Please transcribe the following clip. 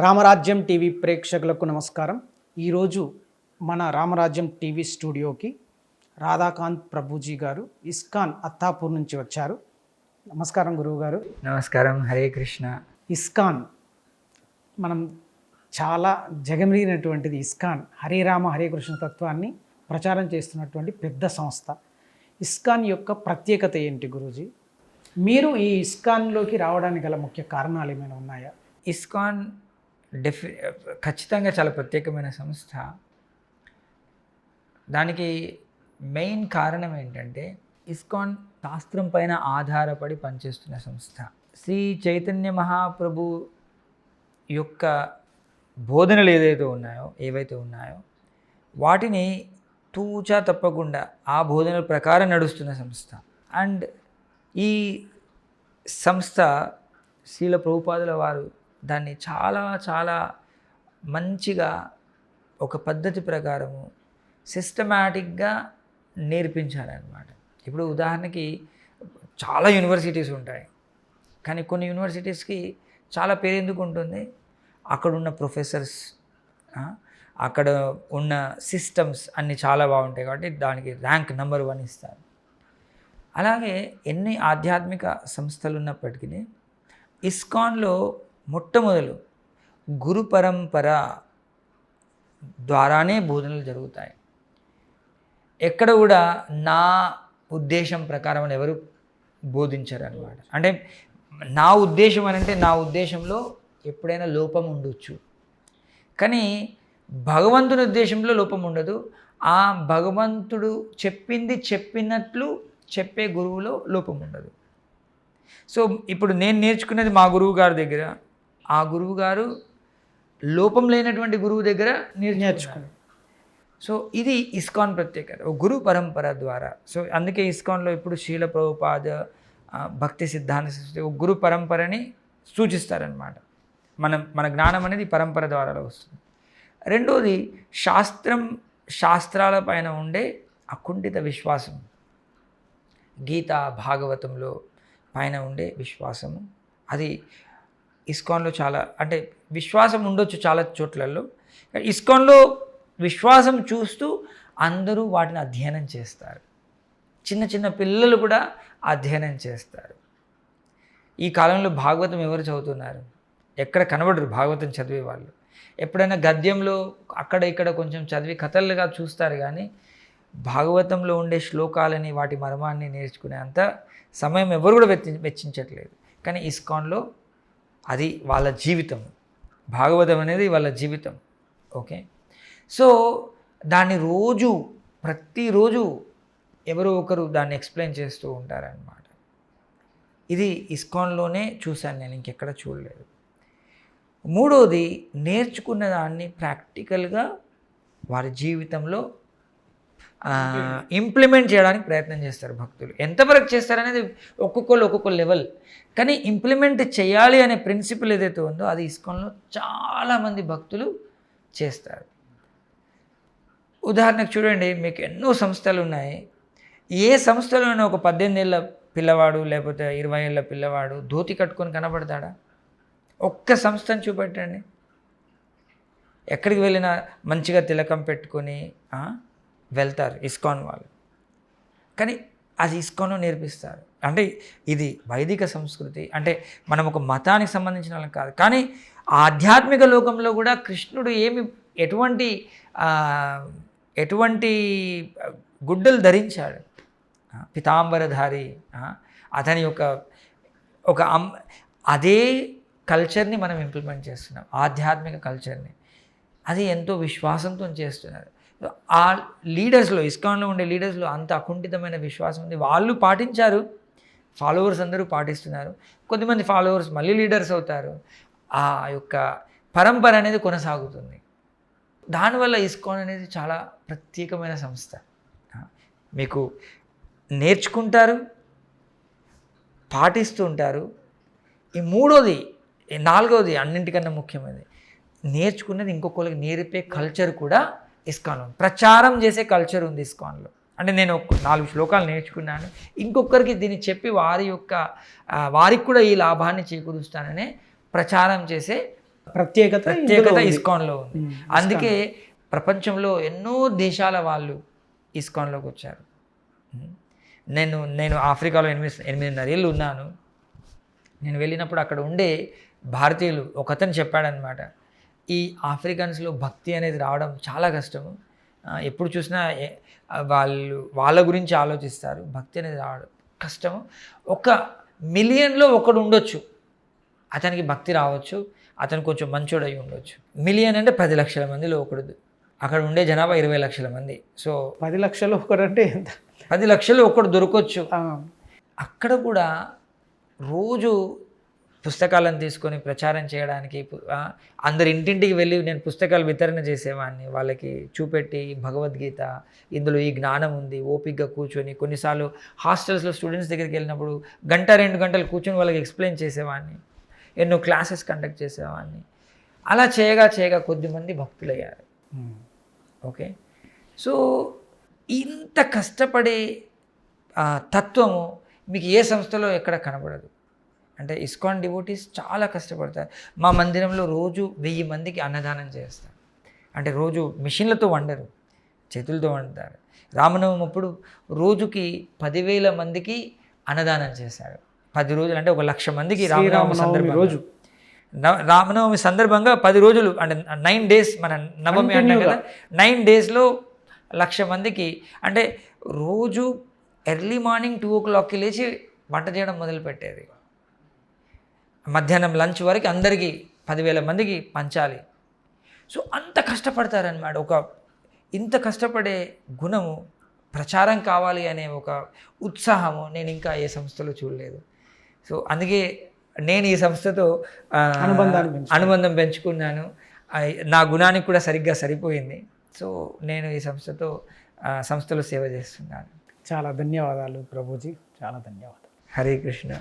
రామరాజ్యం TV ప్రేక్షకులకు నమస్కారం. ఈరోజు మన రామరాజ్యం టీవీ స్టూడియోకి రాధాకాంత్ ప్రభుజీ గారు ఇస్కాన్ అత్తాపూర్ నుంచి వచ్చారు. నమస్కారం గురువు గారు నమస్కారం. హరే కృష్ణ. ఇస్కాన్ మనం చాలా జగమిగినటువంటిది ఇస్కాన్ హరే రామ హరే కృష్ణ తత్వాన్ని ప్రచారం చేస్తున్నటువంటి పెద్ద సంస్థ. ఇస్కాన్ యొక్క ప్రత్యేకత ఏంటి గురూజీ? మీరు ఈ ఇస్కాన్లోకి రావడానికి గల ముఖ్య కారణాలు ఏమైనా ఉన్నాయా? ఇస్కాన్ డెఫి ఖచ్చితంగా చాలా ప్రత్యేకమైన సంస్థ. దానికి మెయిన్ కారణం ఏంటంటే ఇస్కాన్ శాస్త్రం పైన ఆధారపడి పనిచేస్తున్న సంస్థ. శ్రీ చైతన్య మహాప్రభు యొక్క బోధనలు ఏదైతే ఉన్నాయో ఏవైతే ఉన్నాయో వాటిని తూచా తప్పకుండా ఆ బోధనల ప్రకారం నడుస్తున్న సంస్థ. అండ్ ఈ సంస్థ శీల ప్రభుపాదుల వారు దాన్ని చాలా చాలా మంచిగా ఒక పద్ధతి ప్రకారము సిస్టమేటిక్గా నేర్పించాలన్నమాట ఇప్పుడు ఉదాహరణకి చాలా యూనివర్సిటీస్ ఉంటాయి. కానీ కొన్ని యూనివర్సిటీస్కి చాలా పేరు ఎందుకు ఉంటుంది? అక్కడ ఉన్న ప్రొఫెసర్స్ అక్కడ ఉన్న సిస్టమ్స్ అన్నీ చాలా బాగుంటాయి కాబట్టి దానికి ర్యాంక్ నెంబర్ వన్ ఇస్తారు. అలాగే ఎన్ని ఆధ్యాత్మిక సంస్థలు ఉన్నప్పటికీ ఇస్కాన్లో మొట్టమొదలు గురు పరంపర ద్వారానే బోధనలు జరుగుతాయి. ఎక్కడ కూడా నా ఉద్దేశం ప్రకారం అని ఎవరు బోధించరు అనమాట అంటే నా ఉద్దేశం అని అంటే నా ఉద్దేశంలో ఎప్పుడైనా లోపం ఉండొచ్చు. కానీ భగవంతుని ఉద్దేశంలో లోపం ఉండదు. ఆ భగవంతుడు చెప్పింది చెప్పినట్లు చెప్పే గురువులో లోపం ఉండదు. సో ఇప్పుడు నేను నేర్చుకునేది మా గురువు గారి దగ్గర ఆ గురువు గారు లోపం లేనటువంటి గురువు దగ్గర నేర్చుకున్నారు. సో ఇది ఇస్కాన్ ప్రత్యేకత ఒక గురు పరంపర ద్వారా. సో అందుకే ఇస్కాన్లో ఇప్పుడు శీల ప్రభుపాద భక్తి సిద్ధాంత ఒక గురు పరంపరని సూచిస్తారనమాట మనం మన జ్ఞానం అనేది పరంపర ద్వారా వస్తుంది. రెండోది శాస్త్రం శాస్త్రాల పైన ఉండే అకుంఠిత విశ్వాసం. గీత భాగవతంలో పైన ఉండే విశ్వాసము. అది ఇస్కాన్లో చాలా అంటే విశ్వాసం ఉండొచ్చు చాలా చోట్లలో ఇస్కాన్లో విశ్వాసం చూస్తూ అందరూ వాటిని అధ్యయనం చేస్తారు. చిన్న చిన్న పిల్లలు కూడా అధ్యయనం చేస్తారు. ఈ కాలంలో భాగవతం ఎవరు చదువుతున్నారు? ఎక్కడ కనబడరు భాగవతం చదివే వాళ్ళు. ఎప్పుడైనా గద్యంలో అక్కడ ఇక్కడ కొంచెం చదివి కథలుగా చూస్తారు కానీ భాగవతంలో ఉండే శ్లోకాలని వాటి మర్మాన్ని నేర్చుకునే అంత సమయం ఎవరు కూడా వెచ్చించట్లేదు. కానీ ఇస్కాన్లో అది వాళ్ళ జీవితం. భాగవతం అనేది వాళ్ళ జీవితం. ఓకే? సో దాన్ని రోజు ప్రతిరోజు ఎవరో ఒకరు దాన్ని ఎక్స్ప్లెయిన్ చేస్తూ ఉంటారనమాట ఇది ఇస్కాన్లోనే చూశాను నేను ఇంకెక్కడ చూడలేదు. మూడోది నేర్చుకున్న దాన్ని ప్రాక్టికల్గా వారి జీవితంలో ఇంప్లిమెంట్ చేయడానికి ప్రయత్నం చేస్తారు భక్తులు. ఎంతవరకు చేస్తారనేది ఒక్కొక్కరు ఒక్కొక్క లెవెల్ కానీ ఇంప్లిమెంట్ చేయాలి అనే ప్రిన్సిపల్ ఏదైతే ఉందో అది ఇస్కాన్లో చాలామంది భక్తులు చేస్తారు. ఉదాహరణకు చూడండి మీకు ఎన్నో సంస్థలు ఉన్నాయి. ఏ సంస్థలోనే ఒక పద్దెనిమిది ఏళ్ళ పిల్లవాడు లేకపోతే ఇరవై ఏళ్ళ పిల్లవాడు ధోతి కట్టుకొని కనబడతాడా? ఒక్క సంస్థను చూపెట్టండి. ఎక్కడికి వెళ్ళినా మంచిగా తిలకం పెట్టుకొని వెళ్తారు ఇస్కాన్ వాళ్ళు. కానీ అది ఇస్కాన్లో నేర్పిస్తారు. అంటే ఇది వైదిక సంస్కృతి. అంటే మనం ఒక మతానికి సంబంధించిన వాళ్ళం కాదు. కానీ ఆధ్యాత్మిక లోకంలో కూడా కృష్ణుడు ఏమి ఎటువంటి ఎటువంటి గుడ్డలు ధరించాడు? పితాంబరధారి అతని యొక్క ఒక అమ్ అదే కల్చర్ని మనం ఇంప్లిమెంట్ చేస్తున్నాం. ఆధ్యాత్మిక కల్చర్ని అది ఎంతో విశ్వాసంతో చేస్తున్నారు. ఆ లీడర్స్లో ఇస్కాన్లో ఉండే లీడర్స్లో అంత అకుంఠితమైన విశ్వాసం ఉంది. వాళ్ళు పాటించారు. ఫాలోవర్స్ అందరూ పాటిస్తున్నారు. కొద్దిమంది ఫాలోవర్స్ మళ్ళీ లీడర్స్ అవుతారు. ఆ యొక్క పరంపర అనేది కొనసాగుతుంది. దానివల్ల ఇస్కాన్ అనేది చాలా ప్రత్యేకమైన సంస్థ. మీకు నేర్చుకుంటారు పాటిస్తుంటారు. ఈ మూడోది ఈ నాలుగోది అన్నింటికన్నా ముఖ్యమైనది. నేర్చుకున్నది ఇంకొకరికి నేర్పే కల్చర్ కూడా ఇస్కాన్లో. ప్రచారం చేసే కల్చర్ ఉంది ఇస్కాన్లో అంటే నేను నాలుగు శ్లోకాలు నేర్చుకున్నాను. ఇంకొకరికి దీన్ని చెప్పి వారి యొక్క వారికి కూడా ఈ లాభాన్ని చేకూరుస్తాననే ప్రచారం చేసే ప్రత్యేకత ప్రత్యేకత. ఇస్కాన్లో ఉంది. అందుకే ప్రపంచంలో ఎన్నో దేశాల వాళ్ళు ఇస్కాన్లోకి వచ్చారు. నేను నేను ఆఫ్రికాలో ఎనిమిది ఎనిమిదిన్నర ఏళ్ళు ఉన్నాను. నేను వెళ్ళినప్పుడు అక్కడ ఉండే భారతీయులు ఒకతను చెప్పాడనమాట ఈ ఆఫ్రికన్స్లో భక్తి అనేది రావడం చాలా కష్టము. ఎప్పుడు చూసినా వాళ్ళు వాళ్ళ గురించి ఆలోచిస్తారు. భక్తి అనేది రావడం కష్టము. ఒక మిలియన్లో ఒకడు ఉండొచ్చు. అతనికి భక్తి రావచ్చు. అతను కొంచెం మంచోడు అయి ఉండొచ్చు. మిలియన్ అంటే పది లక్షల మందిలో ఒకడు అక్కడ ఉండే జనాభా ఇరవై లక్షల మంది. సో పది లక్షలు ఒకటంటే ఎంత? పది లక్షలు ఒకడు దొరకొచ్చు. ఆ, అక్కడ కూడా రోజు పుస్తకాలను తీసుకొని ప్రచారం చేయడానికి అందరి ఇంటింటికి వెళ్ళి నేను పుస్తకాలు వితరణ చేసేవాడిని వాళ్ళకి చూపెట్టి భగవద్గీత ఇందులో ఈ జ్ఞానం ఉంది ఓపికగా కూర్చొని కొన్నిసార్లు హాస్టల్స్లో స్టూడెంట్స్ దగ్గరికి వెళ్ళినప్పుడు గంట రెండు గంటలు కూర్చొని వాళ్ళకి ఎక్స్ప్లెయిన్ చేసేవాడిని ఎన్నో క్లాసెస్ కండక్ట్ చేసేవాడిని అలా చేయగా చేయగా కొద్దిమంది భక్తులయ్యారు. ఓకే? సో ఇంత కష్టపడే తత్వము మీకు ఏ సంస్థలో ఎక్కడ కనబడదు. అంటే ఇస్కాన్ డివోటీస్ చాలా కష్టపడతారు. మా మందిరంలో రోజు వెయ్యి మందికి అన్నదానం చేస్తారు. అంటే రోజు మిషన్లతో వండరు చేతులతో వండుతారు. రామనవమి అప్పుడు రోజుకి పదివేల మందికి అన్నదానం చేశారు. పది రోజులు అంటే ఒక లక్ష మందికి రామనవమి సందర్భంగా. రోజు. నవ- రామనవమి సందర్భంగా పది రోజులు అంటే నైన్ డేస్ మన నవమి అంటాం కదా నైన్ డేస్లో లక్ష మందికి అంటే రోజు ఎర్లీ మార్నింగ్ టూ ఓ క్లాక్కి లేచి వంట చేయడం మొదలుపెట్టేది. మధ్యాహ్నం లంచ్ వరకు అందరికీ పదివేల మందికి పంచాలి. సో అంత కష్టపడతారనమాట ఒక ఇంత కష్టపడే గుణము ప్రచారం కావాలి అనే ఒక ఉత్సాహము నేను ఇంకా ఏ సంస్థలో చూడలేదు. సో అందుకే నేను ఈ సంస్థతో పెంచుకున్నాను. అనుబంధం పెంచుకున్నాను. నా గుణానికి కూడా సరిగ్గా సరిపోయింది. సో నేను ఈ సంస్థతో సంస్థలో సేవ చేస్తున్నాను. చాలా ధన్యవాదాలు ప్రభుజీ. చాలా ధన్యవాదాలు. హరే కృష్ణ.